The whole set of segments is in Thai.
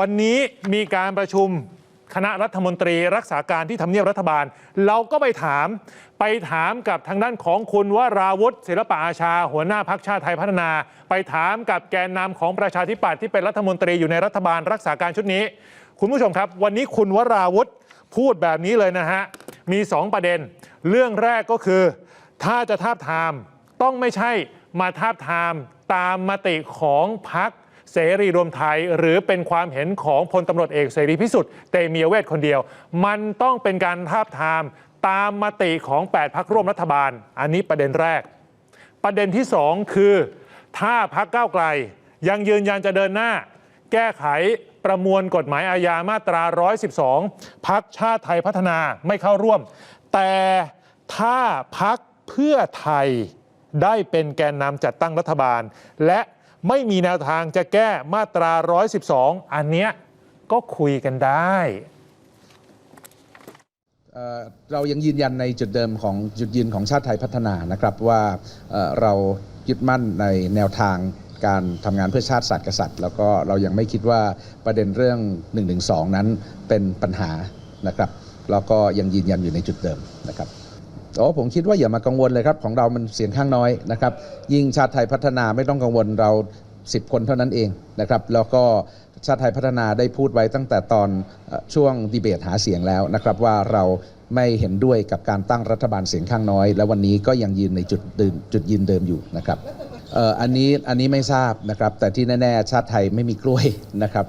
วันนี้มีการประชุมคณะรัฐมนตรีรักษาการที่ทำเนียบรัฐบาล เราก็ไปถามไปถามกับทางด้านของคุณวราวุฒิศิลปะอาชา หัวหน้าพักชาติไทยพัฒนา ไปถามกับแกนนำของประชาธิปัตย์ที่เป็นรัฐมนตรีอยู่ในรัฐบาลรักษาการชุดนี้ คุณผู้ชมครับ วันนี้คุณวราวุฒิพูดแบบนี้เลยนะฮะมี 2 ประเด็น เรื่องแรกก็คือ ถ้าจะทาบทามต้องไม่ใช่มาทาบทามตามมติของพัก เสรีรวมไทย หรือเป็นความเห็นของพลตำรวจเอกเสรีพิสุทธิ์เตมียเวทคนเดียว มันต้องเป็นการทาบทามตามมติของ 8 พักร่วมรัฐบาล อันนี้ประเด็นแรก ประเด็นที่ 2 คือ ถ้าพักก้าวไกล ยังยืนยันจะเดินหน้า แก้ไขประมวลกฎหมายอาญามาตรา 112 พักชาติไทยพัฒนาไม่เข้าร่วม แต่ถ้าพักเพื่อไทยได้เป็นแกนนำจัดตั้งรัฐบาล และ ไม่มีแนวทางจะแก้มาตรา 112 อันเนี้ยก็คุยกันได้เรายังยืนยันในจุดเดิมของจุดยืนของชาติไทยพัฒนานะครับว่าเอ่อเรายึดมั่นในแนวทางการทำงานเพื่อชาติศาสตร์กษัตริย์ แล้วก็เรายังไม่คิดว่าประเด็นเรื่อง1นึนั้นเป็นปัญหานะครับแล้วก็ยังยืนยันอยู่ในจุดเดิมนะครับ โอ้ผมคิดว่าอย่ามากังวลเลยครับ ของเรามันเสียงข้างน้อยนะครับ ยิ่งชาติไทยพัฒนาไม่ต้องกังวลเรา 10 คนเท่านั้นเองนะครับ แล้วก็ชาติไทยพัฒนาได้พูดไว้ตั้งแต่ตอนเอ่อช่วงดีเบตหาเสียงแล้วนะครับว่าเราไม่เห็นด้วยกับการตั้งรัฐบาลเสียงข้างน้อย และวันนี้ก็ยังยืนในจุดเดิมจุดยืนเดิมอยู่นะครับเอ่ออันนี้อันนี้ไม่ทราบนะครับ แต่ที่แน่ๆ ชาติไทยไม่มีกล้วยนะครับ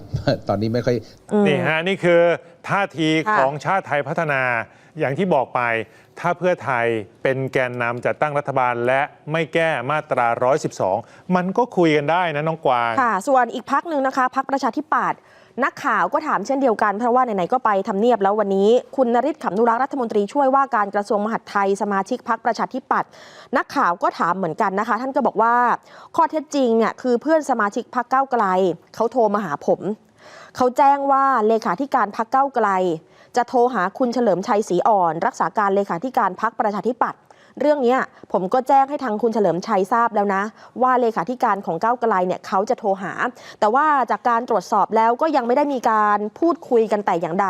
ตอนนี้ไม่ค่อยนี่ฮะนี่คือท่าทีค่ะของชาติไทยพัฒนา อย่างที่บอกไป ถ้าเพื่อไทยเป็นแกนนำจัดตั้งรัฐบาลและไม่แก้มาตรา 112 มันก็คุยกันได้นะน้องกวาง ค่ะ ส่วนอีกพักหนึ่งนะคะพักประชาธิปัตย์นักข่าวก็ถามเช่นเดียวกันเพราะว่าไหนๆก็ไปทำเนียบแล้ววันนี้ คุณนริศขำนุรักษ์รัฐมนตรีช่วยว่าการกระทรวงมหาดไทยสมาชิกพักประชาธิปัตย์นักข่าวก็ถามเหมือนกันนะคะ ท่านก็บอกว่าข้อเท็จจริงเนี่ยคือเพื่อนสมาชิกพักเก้าไกลเขาโทรมาหาผมเขาแจ้งว่าเลขาธิการพักเก้าไกล จะโทรหาคุณเฉลิมชัยศรีอ่อน รักษาการเลขาธิการพักประชาธิปัตย์ เรื่องนี้ผมก็แจ้งให้ทางคุณเฉลิมชัยทราบแล้วนะ ว่าเลขาธิการของก้าวไกลเนี่ยเขาจะโทรหา แต่ว่าจากการตรวจสอบแล้วก็ยังไม่ได้มีการพูดคุยกันแต่อย่างใด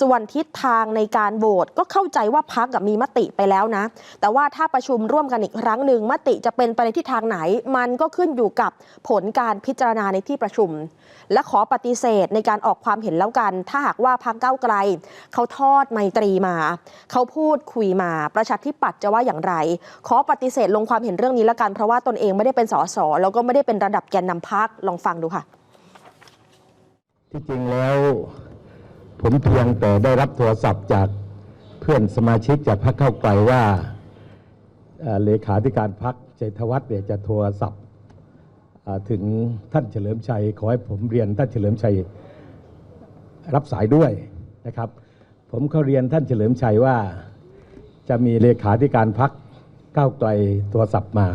ส่วนทิศทางในการโหวตก็เข้าใจว่าพักกับมีมติไปแล้วนะ แต่ว่าถ้าประชุมร่วมกันอีกครั้งหนึ่งมติจะเป็นไปในทิศทางไหน มันก็ขึ้นอยู่กับผลการพิจารณาในที่ประชุม และขอปฏิเสธในการออกความเห็นแล้วกัน ถ้าหากว่าพักเก้าวไกล เขาทอดไมตรีมา เขาพูดคุยมาประชาธิปัตย์จะว่าอย่างไร ขอปฏิเสธลงความเห็นเรื่องนี้ล้วกัน เพราะว่าตนเองไม่ได้เป็นสสแล้วก็ไม่ได้เป็นระดับแกนนำพักลองฟังดูค่ะ ที่จริงแล้ว ผมเพียงแต่ได้รับโทรศัพท์จากเพื่อนสมาชิกจากพรรคเข้าไกลว่าเลขาธิการพรรคชัยธวัฒน์เนี่ยจะโทรศัพท์ถึงท่านเฉลิมชัย ขอให้ผมเรียนท่านเฉลิมชัยรับสายด้วยนะครับ ผมเขาเรียนท่านเฉลิมชัยว่า จะมีเลขาธิการพรรคก้าวไกลโทรศัพท์มา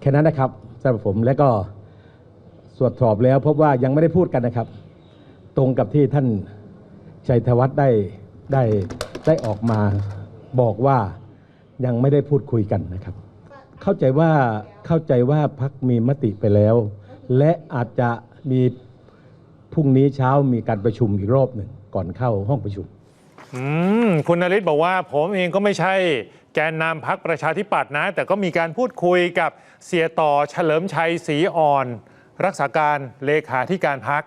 แค่นั้นนะครับสำหรับผมและก็ตรวจสอบแล้วพบว่ายังไม่ได้พูดกันนะครับ ตรงกับที่ท่านชัยธวัฒน์ได้ได้ได้ออกมาบอกว่ายังไม่ได้พูดคุยกันนะครับ เข้าใจว่าเข้าใจว่าพักมีมติไปแล้ว และอาจจะมีพรุ่งนี้เช้ามีการประชุมอีกรอบหนึ่งก่อนเข้าห้องประชุม อืมคุณนฤทธิ์บอกว่าผมเองก็ไม่ใช่แกนนำพักประชาธิปัตย์นะ แต่ก็มีการพูดคุยกับเสียต่อเฉลิมชัยศรีอ่อน รักษาการเลขาธิการพัก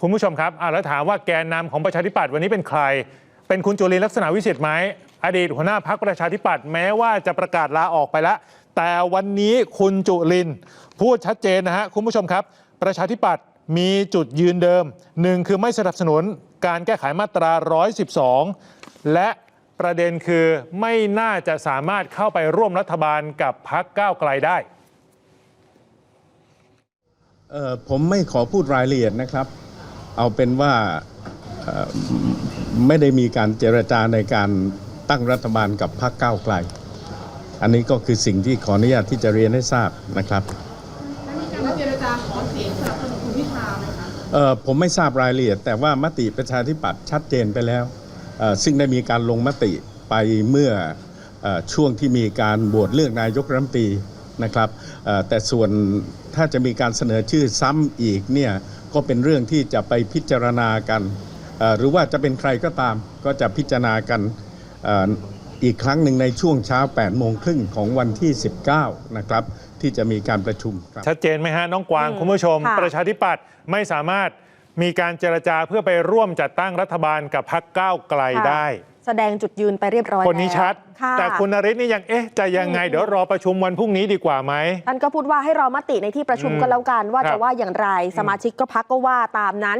คุณผู้ชมครับอะแล้วถามว่าแกนนำของประชาธิปัตย์วันนี้เป็นใคร เป็นคุณจุลินลักษณะวิสิทธิ์ไหมอดีตหัวหน้าพักประชาธิปัตย์แม้ว่าจะประกาศลาออกไปแล้ว แต่วันนี้คุณจุลินพูดชัดเจนนะฮะคุณผู้ชมครับ ประชาธิปัตย์มีจุดยืนเดิมหนึ่งคือไม่สนับสนุน การแก้ไขมาตรา 112 และประเด็นคือไม่น่าจะสามารถเข้าไปร่วมรัฐบาลกับพักก้าวไกลได้ผมไม่ขอพูดรายละเอียดนะครับ เอาเป็นว่าไม่ได้มีการเจรจาในการตั้งรัฐบาลกับพรรคก้าวไกล อันนี้ก็คือสิ่งที่ขออนุญาตที่จะเรียนให้ทราบนะครับ ผมไม่ทราบรายละเอียด แต่ว่ามติประชาธิปัตย์ชัดเจนไปแล้วซึ่งได้มีการลงมติไปเมื่ออช่วงที่มีการโหวตเลือกนายกรัฐมนตรีนะครับแต่ส่วนถ้าจะมีการเสนอชื่อซ้ำอีกเนี่ยก็เป็นเรื่องที่จะไปพิจารณากัน หรือว่าจะเป็นใครก็ตามก็จะพิจารณากันอ่ออีกครั้งหนึ่งในช่วงเช้า 8 โมงครึ่งของวันที่ 19 นะครับ ที่จะมีการประชุมครับ ชัดเจนไหมฮะ น้องกวางอืมคุณผู้ชม ค่ะ ประชาธิปัตย์ไม่สามารถมีการเจรจาเพื่อไปร่วมจัดตั้งรัฐบาลกับพรรคก้าวไกลค่ะได้ แสดงจุดยืนไปเรียบร้อยคนนี้แล้วชัดค่ะแต่คุณนริศนี่ยังเอ๊ะจะยังไงอืมเดี๋ยวรอประชุมวันพรุ่งนี้ดีกว่าไหม ท่านก็พูดว่าให้รอมติในที่ประชุมอืมก็แล้วกัน ว่าครัจะบ ว่าอย่างไรสมาชิกก็พักก็ว่าตามนั้น